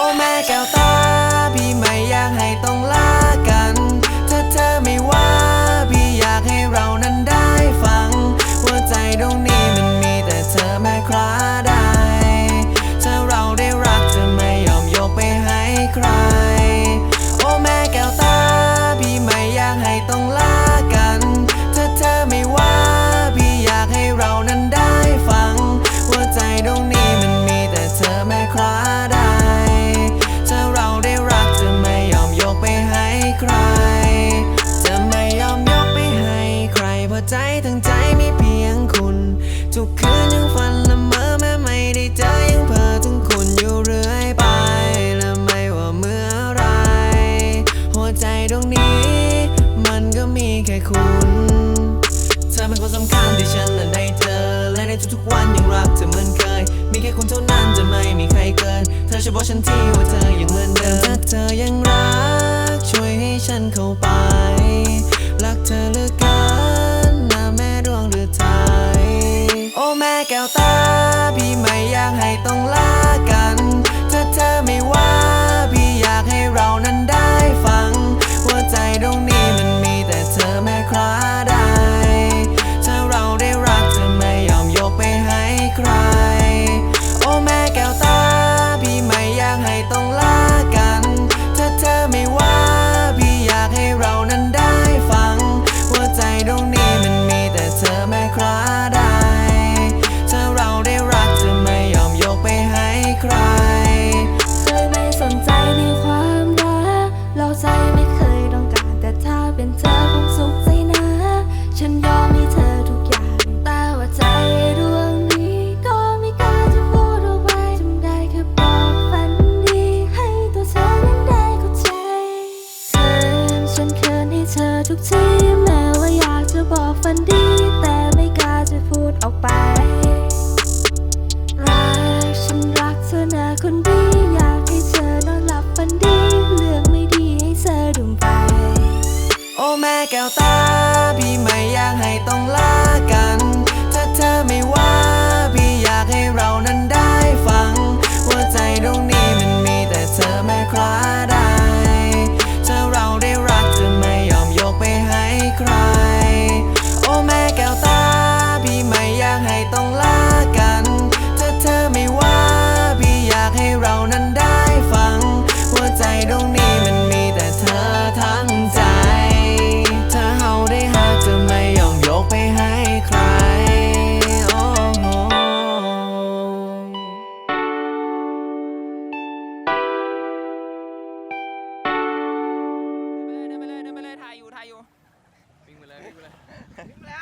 我们长大。 ใจทั้งใจมีเพียงคุณ ทุกคืนยังฝันละเมอแม้ไม่ได้เจอยังเพ้อถึงคุณอยู่เรื่อยไป และไม่ว่าเมื่อไร หัวใจตรงนี้ มันก็มีแค่คุณ เธอเป็นคนสำคัญที่ฉันนั้นได้เจอ และในทุกๆวันยังรักเธอเหมือนเคย มีแค่คุณเท่านั้นจะไม่มีใครเกิน เธอช่วยบอกฉันทีว่าเธอยังเหมือนเดิมถ้าเธอยังรัก ช่วยให้ฉันเข้าไป รักเธอเหลือ ถ้าเราได้รักจะไม่ยอมยกไปให้ใคร เคยไม่สนใจในความรักเราใจไม่เคยต้องการแต่ถ้าเป็นเธอคงสุขใจนะ ฉันยอมให้เธอทุกอย่างแต่ว่าใจดวงนี้ก็ไม่กล้าจะพูดออกไปทำได้แค่บอกฝันดีให้ตัวเธอนั้นได้เข้าใจคืนฉันคืนให้เธอทุกทีแม้ว่าอยากจะบอกฝันดี た พิมพ์แล้ว